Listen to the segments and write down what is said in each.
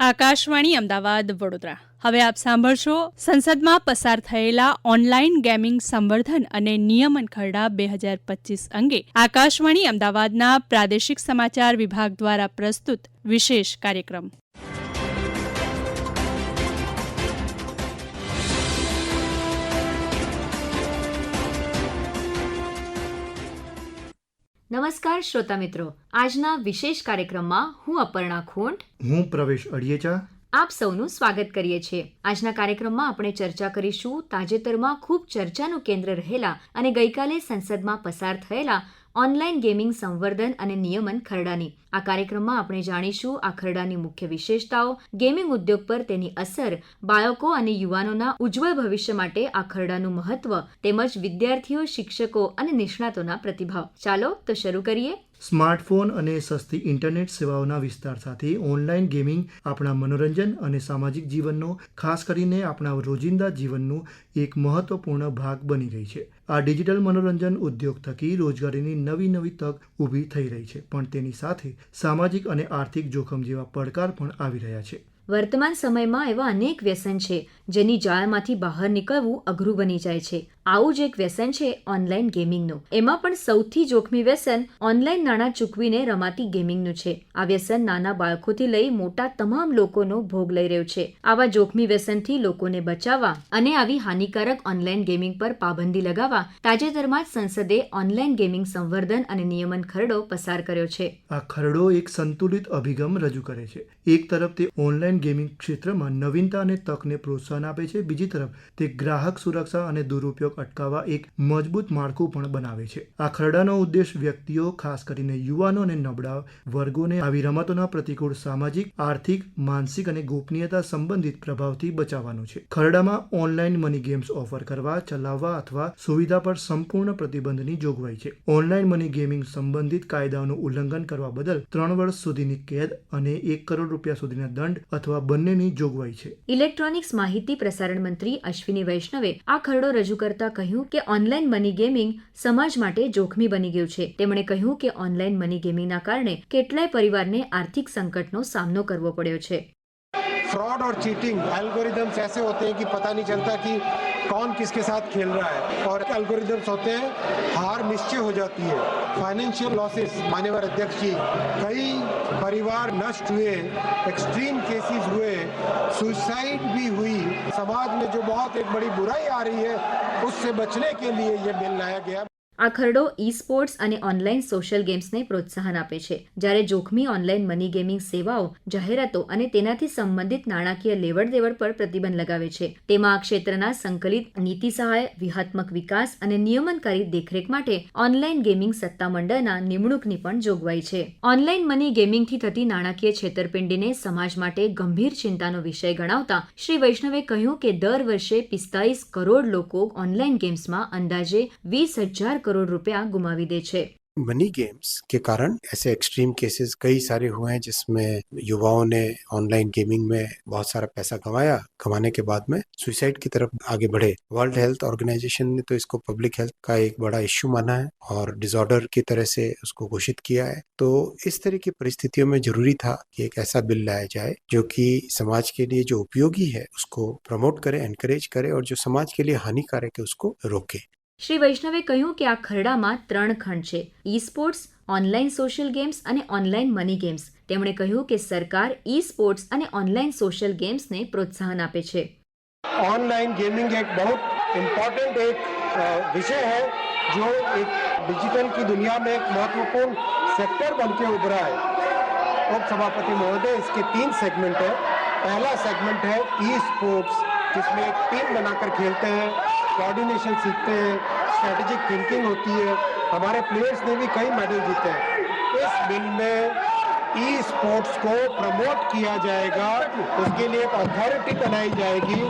આકાશવાણી, અમદાવાદ, વડોદરા. હવે આપ સાંભળશો સંસદમાં પસાર થયેલા ઓનલાઈન ગેમિંગ સંવર્ધન અને નિયમન ખરડા બે હજાર પચીસ અંગે આકાશવાણી, અમદાવાદના પ્રાદેશિક સમાચાર વિભાગ દ્વારા પ્રસ્તુત વિશેષ કાર્યક્રમ. નમસ્કાર શ્રોતા મિત્રો. આજના વિશેષ કાર્યક્રમમાં હું અપર્ણા ખોંટ. હું પ્રવેશ અડિયેચા. આપ સૌનું સ્વાગત કરીએ છીએ. આજના કાર્યક્રમમાં આપણે ચર્ચા કરીશું તાજેતરમાં ખૂબ ચર્ચાનું કેન્દ્ર રહેલા અને ગઈકાલે સંસદમાં પસાર થયેલા ઓનલાઈન ગેમિંગ સંવર્ધન અને નિયમન ખરડાની. આ કાર્યક્રમમાં આપણે જાણીશું આ ખરડાની મુખ્ય વિશેષતાઓ ગેમિંગ ઉદ્યોગ પર તેની અસર, બાળકો અને યુવાનોના ઉજ્જવળ ભવિષ્ય માટે આ ખરડાનું મહત્વ, તેમજ વિદ્યાર્થીઓ, શિક્ષકો અને નિષ્ણાતોના પ્રતિભાવ. ચાલો તો શરૂ કરીએ. સ્માર્ટફોન અને સસ્તી ઇન્ટરનેટ સેવાઓના વિસ્તાર સાથે ઓનલાઈન ગેમિંગ આપણા મનોરંજન અને સામાજિક જીવનનો, ખાસ કરીને આપણા રોજિંદા જીવનનું, એક મહત્વપૂર્ણ ભાગ બની ગઈ છે. આ ડિજિટલ મનોરંજન ઉદ્યોગ થકી રોજગારીની નવી નવી તક ઊભી થઈ રહી છે, પણ તેની સાથે સામાજિક અને આર્થિક જોખમ જેવા પડકાર પણ આવી રહ્યા છે. વર્તમાન સમયમાં એવા અનેક વ્યસન છે જેની જાળમાંથી બહાર નીકળવું અઘરું બની જાય છે. આવું જ એક વ્યસન છે ઓનલાઈન ગેમિંગનું. એમાં પણ સૌથી જોખમી વ્યસન ઓનલાઈન નાણાં ચૂકવીને રમાતી ગેમિંગનું છે. આ વ્યસન નાના બાળકોથી લઈ મોટા તમામ લોકોનો ભોગ લઈ રહ્યું છે. આવા જોખમી વ્યસનથી લોકોને બચાવવા અને આવી હાનિકારક ઓનલાઈન ગેમિંગ પર પાબંદી લગાવવા તાજેતરમાં જ સંસદે ઓનલાઈન ગેમિંગ સંવર્ધન અને નિયમન ખરડો પસાર કર્યો છે. આ ખરડો એક સંતુલિત અભિગમ રજૂ કરે છે. એક તરફ તે ઓનલાઈન ગેમિંગ ક્ષેત્રમાં નવીનતા અને તકને પ્રોત્સાહન આપે છે. બીજી તરફ, તે ગ્રાહક સુરક્ષા અને દુરુપયોગ અટકાવવા એક મજબૂત માળખું પણ બનાવે છે. આ ખરડાનો ઉદ્દેશ વ્યક્તિઓ, ખાસ કરીને યુવાનો અને નબળા વર્ગોને આવી રમતોના પ્રતિકૂળ સામાજિક, આર્થિક, માનસિક અને ગોપનીયતા સંબંધિત પ્રભાવથી બચાવવાનો છે. ખરડામાં ઓનલાઈન મની ગેમ્સ ઓફર કરવા, ચલાવવા અથવા સુવિધા પર સંપૂર્ણ પ્રતિબંધની જોગવાઈ છે. ઓનલાઈન મની ગેમિંગ સંબંધિત કાયદાઓનું ઉલ્લંઘન કરવા બદલ ત્રણ વર્ષ સુધીની કેદ અને એક કરોડ રૂપિયા સુધીના દંડ અથવા બંનેની જોગવાઈ છે. ઇલેક્ટ્રોનિક્સ માહિતી પ્રસારણ મંત્રી અશ્વિની વૈષ્ણવે આ ખરડો રજૂ કરતા કહ્યું કે ઓનલાઈન મની ગેમિંગ સમાજ માટે જોખમી બની ગયું છે તેમણે કહ્યું કે ઓનલાઈન મની ગેમિંગના કારણે કેટલાય પરિવારને આર્થિક સંકટનો સામનો કરવો પડ્યો છે फ्रॉड और चीटिंग एल्गोरिदम्स ऐसे होते हैं कि पता नहीं चलता कि कौन किसके साथ खेल रहा है? और एल्गोरिदम्स होते हैं, हार निश्चय हो जाती है। फाइनेंशियल लॉसेस मान्यवर अध्यक्ष जी, कई परिवार नष्ट हुए एक्सट्रीम केसेस हुए सुसाइड भी हुई। समाज में जो बहुत एक बड़ी बुराई आ रही है, उससे बचने के लिए ये बिल लाया गया। આ ખરડો ઈ સ્પોર્ટ્સ અને ઓનલાઈન સોશિયલ ગેમ્સને પ્રોત્સાહન આપે છે. જ્યારે જોખમી ઓનલાઈન મની ગેમિંગ સેવાઓ, જાહેરાતો અને તેનાથી સંબંધિત નાણાકીય લેવડ દેવડ પર પ્રતિબંધ લગાવે છે. તેમાં આ ક્ષેત્રના સંકલિત નીતિ સહાય, વ્યૂહાત્મક વિકાસ અને નિયમનકારી દેખરેખ માટે ઓનલાઈન ગેમિંગ સત્તામંડળના નિમણૂકની પણ જોગવાઈ છે. ઓનલાઈન મની ગેમિંગથી થતી નાણાકીય છેતરપિંડીને સમાજ માટે ગંભીર ચિંતાનો વિષય ગણાવતા શ્રી વૈષ્ણવે કહ્યું કે દર વર્ષે પિસ્તાલીસ કરોડ લોકો ઓનલાઈન ગેમ્સમાં અંદાજે વીસ હજાર करोड़ रुपया गुमावी दे छे। मनी गेम्स के कारण ऐसे एक्सट्रीम केसेस कई सारे हुए हैं जिसमें युवाओं ने ऑनलाइन गेमिंग में बहुत सारा पैसा कमाया। कमाने के बाद में सुसाइड की तरफ़ आगे बढ़े। वर्ल्ड हेल्थ ऑर्गेनाइजेशन ने तो इसको पब्लिक हेल्थ का एक बड़ा इश्यू माना है और डिसऑर्डर की तरह से उसको घोषित किया है। तो इस तरह की परिस्थितियों में ज़रूरी था कि एक ऐसा बिल लाया जाए जो कि समाज के लिए जो उपयोगी है उसको प्रमोट करे एनकरेज करे और जो समाज के लिए हानिकारक है उसको रोके। શ્રી વૈષ્ણવે કહ્યું કે આ ખરડામાં ત્રણ ખંડ છે esports online social games અને ઓનલાઈન મની ગેમ્સ તેમણે કહ્યું કે સરકાર ઈ સ્પોર્ટ્સ અને ઓનલાઈન સોશિયલ ગેમ્સને પ્રોત્સાહન આપે છે ऑनलाइन गेमिंग एक बहुत इम्पोर्टेंट एक अ, विषय है जो एक डिजिटल की दुनिया में एक महत्वपूर्ण सेक्टर बन के उभरा है उप सभापति महोदय इसके तीन सेगमेंट है पहला सेगमेंट है ई स्पोर्ट्स जिसमें एक टीम बनाकर खेलते हैं कोऑर्डिनेशन सीखते हैं स्ट्रेटेजिक थिंकिंग होती है। हमारे प्लेयर्स ने भी कई मेडल जीते हैं। इस बिल में ई स्पोर्ट्स को प्रमोट किया जाएगा। उसके लिए एक अथॉरिटी बनाई जाएगी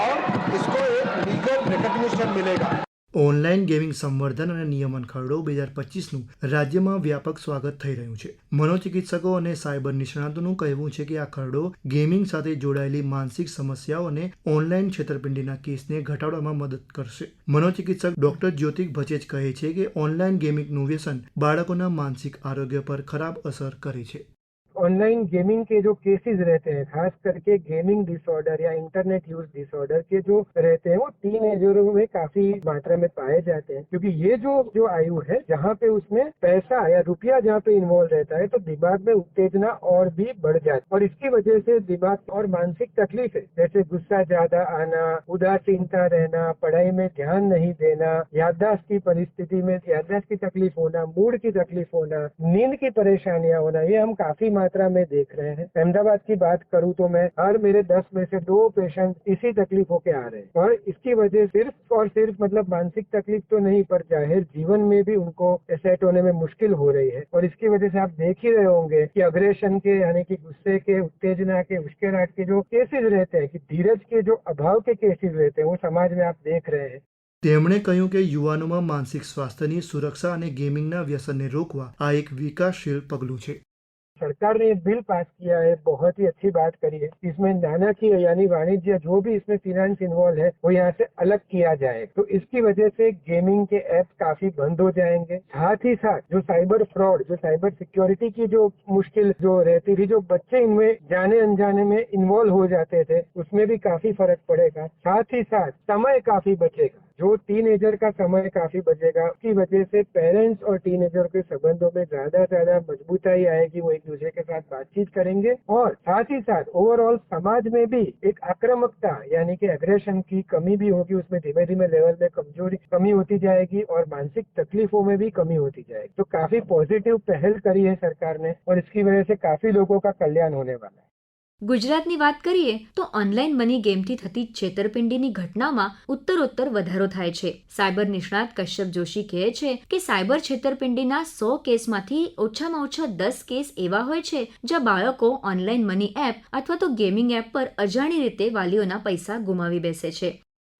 और इसको एक लीगल रिकग्निशन मिलेगा। ઓનલાઈન ગેમિંગ સંવર્ધન અને નિયમન ખરડો બે હજાર પચીસનું રાજ્યમાં વ્યાપક સ્વાગત થઈ રહ્યું છે. મનોચિકિત્સકો અને સાયબર નિષ્ણાતોનું કહેવું છે કે આ ખરડો ગેમિંગ સાથે જોડાયેલી માનસિક સમસ્યાઓ અને ઓનલાઈન છેતરપિંડીના કેસને ઘટાડવામાં મદદ કરશે. મનોચિકિત્સક ડોક્ટર જ્યોતિક ભચેજ કહે છે કે ઓનલાઈન ગેમિંગનું વ્યસન બાળકોના માનસિક આરોગ્ય પર ખરાબ અસર કરે છે. ऑनलाइन गेमिंग के जो केसेस रहते हैं, खास करके गेमिंग डिसऑर्डर या इंटरनेट यूज़ डिसऑर्डर के जो रहते हैं, वो टीन एजरों में काफ़ी मात्रा में पाए जाते हैं। क्योंकि ये जो जो आयु है, जहाँ पे उसमें पैसा या रुपया जहाँ पे इन्वॉल्व रहता है तो दिमाग में उत्तेजना और भी बढ़ जाती है। और इसकी वजह से दिमाग और मानसिक तकलीफ़ है। जैसे गुस्सा ज़्यादा आना, उदासीनता रहना, पढ़ाई में ध्यान नहीं देना, याददाश्त की परिस्थिति में याददाश्त की तकलीफ़ होना, मूड की तकलीफ़ होना, नींद की परेशानियाँ होना, ये हम काफ़ी मात्रा में देख रहे हैं अहमदाबाद की बात करूं तो मैं हर मेरे दस में से दो पेशेंट इसी तकलीफों के आ रहे हैं और इसकी वजह सिर्फ और सिर्फ मतलब मानसिक तकलीफ तो नहीं पर जाहिर जीवन में भी उनको सेट होने में मुश्किल हो रही है और इसकी वजह से आप देख ही रहे होंगे कि अग्रेशन के यानी कि गुस्से के उत्तेजना के उश्केराट के जो केसेस रहते हैं कि धीरज के जो अभाव के केसेस रहते हैं वो समाज में आप देख रहे हैं તેમણે કહ્યું કે યુવાનોમાં માનસિક સ્વાસ્થ્યની સુરક્ષા અને ગેમિંગના વ્યસનને રોકવા આ એક વિકાસશીલ પગલું છે सरकार ने एक बिल पास किया है, बहुत ही अच्छी बात करी है। इसमें नाना की यानी वाणिज्य, जो भी इसमें फिनेंस इन्वॉल्व है, वो यहाँ से अलग किया जाए। तो इसकी वजह से गेमिंग के ऐप काफ़ी बंद हो जाएँगे। साथ ही साथ, जो साइबर फ्रॉड जो साइबर सिक्योरिटी की जो मुश्किल जो रहती थी, जो बच्चे इनमें जाने अनजाने में इन्वॉल्व हो जाते थे, उसमें भी काफ़ी फ़र्क पड़ेगा। साथ ही साथ, समय काफ़ी बचेगा। जो टीनेजर का समय काफ़ी बचेगा, उसकी वजह से पेरेंट्स और टीनेजर के संबंधों में ज़्यादा ज़्यादा मजबूताई आएगी, वो एक दूसरे के साथ बातचीत करेंगे और साथ ही साथ ओवरऑल समाज में भी एक आक्रामकता, यानी कि एग्रेशन की कमी भी होगी, उसमें धीमे धीमे लेवल में कमज़ोरी कमी होती जाएगी और मानसिक तकलीफों में भी कमी होती जाएगी। तो काफ़ी पॉजिटिव पहल करी है सरकार ने और इसकी वजह से काफ़ी लोगों का कल्याण होने वाला है। ગુજરાતની વાત કરીએ તો ઓનલાઈન મની ગેમથી થતી છેતરપિંડીની ઘટનામાં ઉત્તરોત્તર વધારો થાય છે. સાયબર નિષ્ણાત કશ્યપ જોશી કહે છે કે સાયબર છેતરપિંડીના સો કેસમાંથી ઓછામાં ઓછા દસ કેસ એવા હોય છે જ્યાં બાળકો ઓનલાઈન મની એપ અથવા તો ગેમિંગ એપ પર અજાણી રીતે વાલીઓના પૈસા ગુમાવી બેસે છે.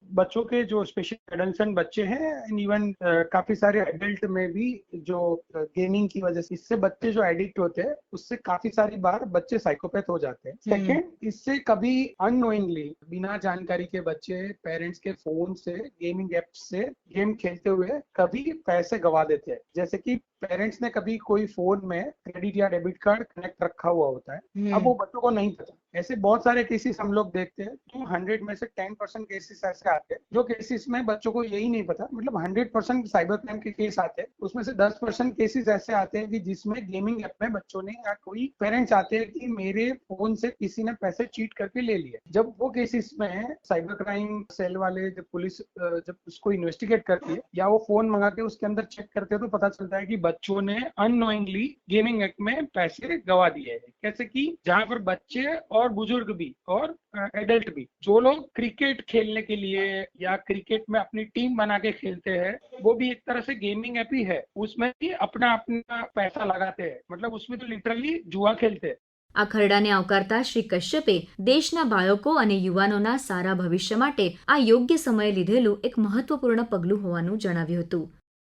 बच्चों के जो स्पेशल एडल्सन बच्चे हैं एंड इवन काफ़ी सारे एडल्ट में भी जो गेमिंग की वजह से इससे बच्चे जो एडिक्ट होते हैं उससे काफ़ी सारी बार बच्चे साइकोपैथ हो जाते हैं। सेकंड इससे कभी अननोइंगली बिना जानकारी के बच्चे पेरेंट्स के फ़ोन से गेमिंग ऐप से गेम खेलते हुए कभी पैसे गवा देते हैं। जैसे कि पेरेंट्स ने कभी कोई फ़ोन में क्रेडिट या डेबिट कार्ड कनेक्ट रखा हुआ होता है अब वो बच्चों को नहीं पता। ऐसे बहुत सारे केसेस हम लोग देखते हैं तो हंड्रेड में से टेन परसेंट केसेस ऐसे आते हैं जो केसेस में बच्चों को यही नहीं पता मतलब हंड्रेड परसेंट साइबर क्राइम के केस आते हैं उसमें से दस परसेंट केसेस ऐसे आते हैं कि जिसमें गेमिंग ऐप में बच्चों ने या कोई पेरेंट्स आते हैं कि मेरे फ़ोन से किसी ने पैसे चीट करके ले लिए। जब वो केसेस में साइबर क्राइम सेल वाले जब पुलिस जब उसको इन्वेस्टिगेट करती है या वो फ़ोन मंगा के उसके अंदर चेक करते हैं तो पता चलता है कि बच्चों ने अनोइंगली गेमिंग ऐप में पैसे गवा दिए हैं कैसे कि जहां पर बच्चे और बुजुर्ग भी और एडल्ट भी जो लोग क्रिकेट खेलने के लिए या क्रिकेट में अपनी टीम बना के खेलते हैं वो भी एक तरह से गेमिंग ऐप ही है उसमें भी अपना अपना पैसा लगाते हैं मतलब उसमें तो लिटरली जुआ खेलते हैं આ ખરડાને આવકારતા શ્રી કશ્યપે દેશના બાળકો અને યુવાનોના સારા ભવિષ્ય માટે આ યોગ્ય સમયે લીધેલું એક મહત્વપૂર્ણ પગલું હોવાનું જણાવ્યું હતું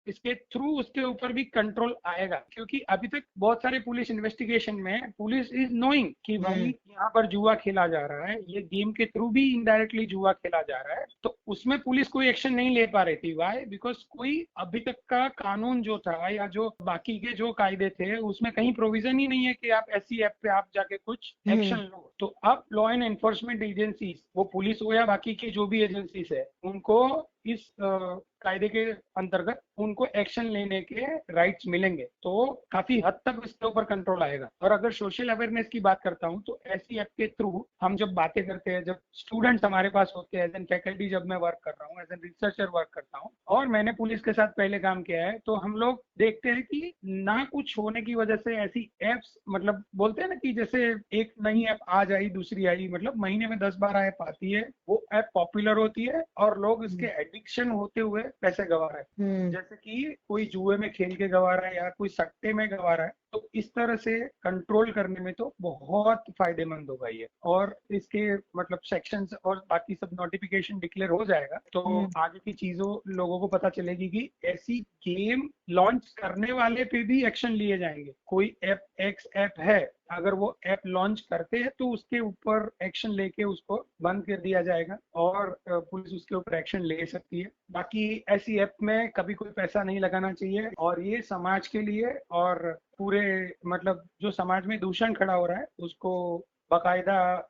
इसके थ्रू उसके ऊपर भी कंट्रोल आएगा। क्योंकि अभी तक बहुत सारे पुलिस इन्वेस्टिगेशन में पुलिस इज़ नोइंग कि भाई यहाँ पर जुआ खेला जा रहा है ये गेम के थ्रू भी इनडायरेक्टली जुआ खेला जा रहा है। तो उसमें पुलिस कोई एक्शन नहीं ले पा रही थी वाई बिकॉज़ कोई अभी तक का कानून जो था या जो बाकी के जो कायदे थे उसमें कहीं प्रोविज़न ही नहीं है कि आप ऐसी ऐप पे आप जाके कुछ एक्शन लो। तो अब लॉ एंड एनफोर्समेंट एजेंसीज वो पुलिस हो या बाकी के जो भी एजेंसीज है उनको इस कायदे के अंतर्गत उनको एक्शन लेने के राइट्स मिलेंगे। तो काफ़ी हद तक इसके ऊपर कंट्रोल आएगा। और अगर सोशल अवेयरनेस की बात करता हूँ तो ऐसी ऐप के थ्रू हम जब बातें करते हैं, जब स्टूडेंट्स हमारे पास होते हैं एज एन फैकल्टी जब मैं वर्क कर रहा हूँ एज एन रिसर्चर वर्क करता हूँ और मैंने पुलिस के साथ पहले काम किया है तो हम लोग देखते हैं कि ना कुछ होने की वजह से ऐसी एप्स मतलब बोलते हैं ना कि जैसे एक नई ऐप आ आई दूसरी आई मतलब महीने में दस बारह ऐप आती है वो ऐप पॉपुलर होती है और लोग इसके एडिक्शन होते हुए पैसे गवा रहे हैं। जैसे कि कोई जुए में खेल के गवा रहा है या कोई सट्टे में गवा रहा है तो इस तरह से कंट्रोल करने में तो बहुत फ़ायदेमंद होगा ये। और इसके मतलब सेक्शंस और बाकी सब नोटिफिकेशन डिक्लेयर हो जाएगा तो आगे की चीज़ों लोगों को पता चलेगी कि ऐसी गेम लॉन्च करने वाले पे भी एक्शन लिए जाएँगे। कोई एप एक्स एप है अगर वो ऐप लॉन्च करते हैं तो उसके ऊपर एक्शन लेके उसको बंद कर दिया जाएगा और पुलिस उसके ऊपर एक्शन ले सकती है। बाकी ऐसी ऐप में कभी कोई पैसा नहीं लगाना चाहिए और ये समाज के लिए और पूरे मतलब जो समाज में दूषण खड़ा हो रहा है उसको बाकायदा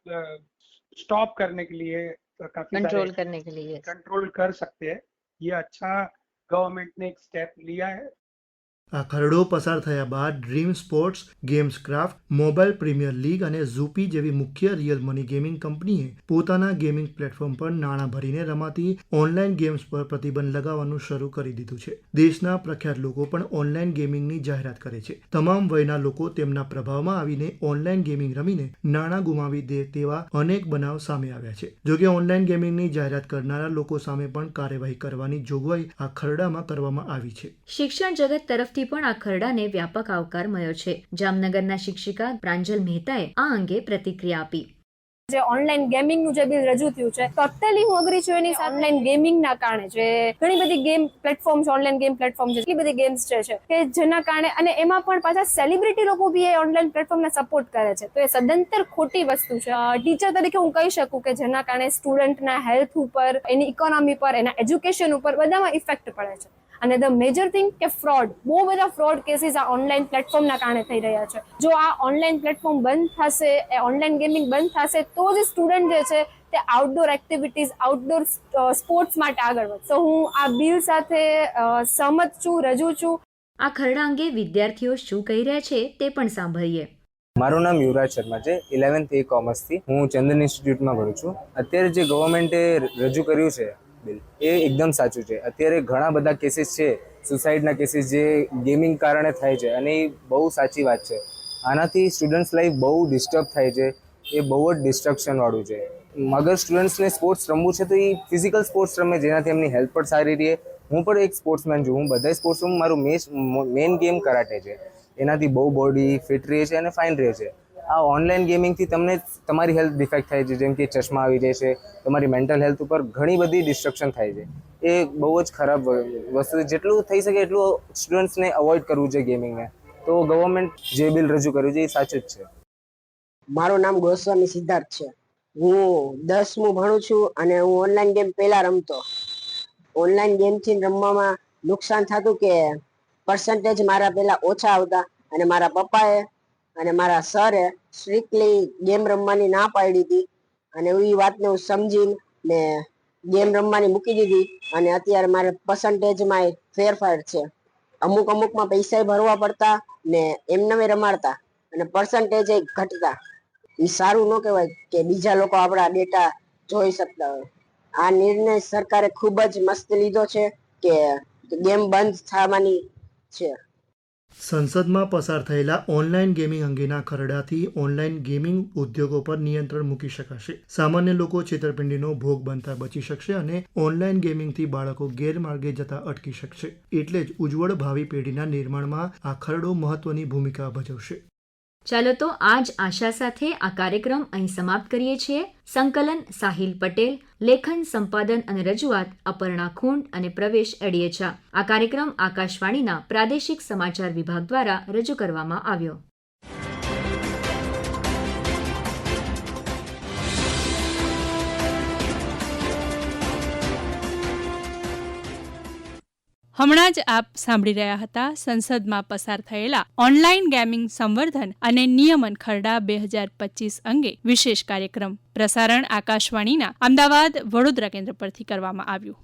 स्टॉप करने के लिए काफ़ी कंट्रोल करने के लिए कंट्रोल कर सकते हैं। ये अच्छा गवर्नमेंट ने एक स्टेप लिया है। આ ખરડો પસાર થયા બાદ Dream Sports Gameskraft Mobile Premier League અને ઝૂપી જેવી મુખ્ય રિયલ મની ગેમિંગ કંપનીએ પોતાના ગેમિંગ પ્લેટફોર્મ પર નાણાં ભરીને રમાતી ઓનલાઈન ગેમ્સ પર પ્રતિબંધ લગાવવાનું શરૂ કરી દીધું છે. દેશના પ્રખ્યાત લોકો પણ ઓનલાઈન ગેમિંગની જાહેરાત કરે છે. તમામ વયના લોકો તેમના પ્રભાવમાં આવીને ઓનલાઈન ગેમિંગ રમીને નાણાં ગુમાવી દે તેવા અનેક બનાવ સામે આવ્યા છે. જોકે ઓનલાઈન ગેમિંગની જાહેરાત કરનારા લોકો સામે પણ કાર્યવાહી કરવાની જોગવાઈ આ ખરડામાં કરવામાં આવી છે. શિક્ષણ જગત તરફથી પણ આ ખરડાને વ્યાપક આવકાર મળ્યો છે. જામનગરના શિક્ષિકા પ્રાંજલ મહેતાએ આ અંગે પ્રતિક્રિયા આપી. જે ઓનલાઈન ગેમિંગનું જે બિલ રજૂ થયું છે ટોટલી હું અગ્રી છું એની ઓનલાઈન ગેમિંગના કારણે જે ઘણી બધી game platform online game platform છે એટલી બધી ગેમ્સ છે કે જેના કારણે અને એમાં પણ પાછા સેલિબ્રિટી લોકો બી એ ઓનલાઈન પ્લેટફોર્મને સપોર્ટ કરે છે. તો એ સદંતર ખોટી વસ્તુ છે. ટીચર તરીકે હું કહી શકું કે જેના કારણે સ્ટુડન્ટના હેલ્થ ઉપર, એની ઇકોનોમી પર, એના એજ્યુકેશન ઉપર બધામાં ઇફેક્ટ પડે છે. અને ધ મેજર થિંગ કે ફ્રોડ બહુ બધા ફ્રોડ કેસીસ આ ઓનલાઈન પ્લેટફોર્મના કારણે થઈ રહ્યા છે. જો આ ઓનલાઈન પ્લેટફોર્મ બંધ થશે એ ઓનલાઈન ગેમિંગ બંધ થશે તો જ સ્ટુડન્ટ જે છે તે આઉટડોર એક્ટિવિટીઝ આઉટડોર સ્પોર્ટ્સ માટે આગળ વધશે તો હું આ બિલ સાથે સહમત છું રજૂ છું. આ ખરડા અંગે વિદ્યાર્થીઓ શું કહી રહ્યા છે તે પણ સાંભળીએ. મારું નામ યુવરાજ શર્મા છે ઇલેવન્થ એ કોમર્સથી હું ચંદન ઇન્સ્ટિટ્યૂટમાં ભણું છું. અત્યારે જે ગવર્મેન્ટે રજૂ કર્યું છે એ એકદમ સાચું છે. અત્યારે ઘણા બધા કેસીસ છે સુસાઇડના કેસીસ જે ગેમિંગ કારણે થાય છે, અને એ બહુ સાચી વાત છે. આનાથી સ્ટુડન્ટ્સ લાઈફ બહુ ડિસ્ટર્બ થાય છે, એ બહુ જ ડિસ્ટ્રક્શનવાળું છે. મગર સ્ટુડન્ટ્સને સ્પોર્ટ્સ રમવું છે તો એ ફિઝિકલ સ્પોર્ટ્સ રમે, જેનાથી એમની હેલ્થ પણ સારી રહે. હું પણ એક સ્પોર્ટ્સમેન છું. હું બધા સ્પોર્ટ્સમાં મારું મેન ગેમ કરાટે છે. એનાથી બહુ બોડી ફિટ રહે છે અને ફાઇન રહે છે. આ ઓનલાઈન ગેમિંગથી તમને તમારી હેલ્થ ડિફેક્ટ થાય છે. જેમ કે ચશ્મા આવી જાય છે, તમારી મેન્ટલ હેલ્થ ઉપર ઘણી બધી ડિસ્ટ્રક્શન થાય છે. એ બહુ જ ખરાબ વસ્તુ જેટલું થઈ શકે એટલું સ્ટુડન્ટ્સને અવોઇડ કરવું છે ગેમિંગને તો ગવર્મેન્ટ જે બિલ રજૂ કર્યું છે એ સાચું જ છે. મારું નામ ગોસ્વામી સિદ્ધાર્થ છે. હું દસમું ભણું છું અને હું ઓનલાઈન ગેમ પહેલા રમતો. ઓનલાઈન ગેમથી રમવામાં નુકસાન થતું કે પર્સન્ટેજ મારા પહેલા ઓછા આવતા અને મારા પપ્પાએ અને મારા સરે સ્ટ્રિક્ટલી ગેમ રમવાની ના પાડી હતી અને એ વાતને હું સમજીને ને ગેમ રમવાની મૂકી દીધી. અને અત્યારે મારે પર્સન્ટેજમાં ફેરફાર છે. અમુક અમુકમાં પૈસા ભરવા પડતા ને એમને રમાડતા. અને પર્સન્ટેજ ઘટતા. એ સારું ન કહેવાય કે બીજા લોકો આપણા ડેટા જોઈ શકતા હોય. આ નિર્ણય સરકારે ખૂબ જ મસ્ત લીધો છે કે ગેમ બંધ થવાની છે. સંસદમાં પસાર થયેલા ઓનલાઈન ગેમિંગ અંગેના ખરડાથી ઓનલાઈન ગેમિંગ ઉદ્યોગો પર નિયંત્રણ મૂકી શકાશે. સામાન્ય લોકો છેતરપિંડીનો ભોગ બનતા બચી શકશે અને ઓનલાઈન ગેમિંગથી બાળકો ગેરમાર્ગે જતા અટકી શકશે. એટલે જ ઉજ્જવળ ભાવિ પેઢીના નિર્માણમાં આ ખરડો મહત્વની ભૂમિકા ભજવશે. ચાલો તો આજ આશા સાથે આ કાર્યક્રમ અહીં સમાપ્ત કરીએ છીએ. સંકલન સાહિલ પટેલ, લેખન સંપાદન અને રજૂઆત અપર્ણા ખૂંડ અને પ્રવેશ એડિયેચા. આ કાર્યક્રમ આકાશવાણીના પ્રાદેશિક સમાચાર વિભાગ દ્વારા રજૂ કરવામાં આવ્યો. હમણાં જ આપ સાંભળી રહ્યા હતા સંસદમાં પસાર થયેલા ઓનલાઈન ગેમિંગ સંવર્ધન અને નિયમન ખરડા બે હજાર પચીસ અંગે વિશેષ કાર્યક્રમ પ્રસારણ આકાશવાણીના અમદાવાદ વડોદરા કેન્દ્ર પરથી કરવામાં આવ્યું.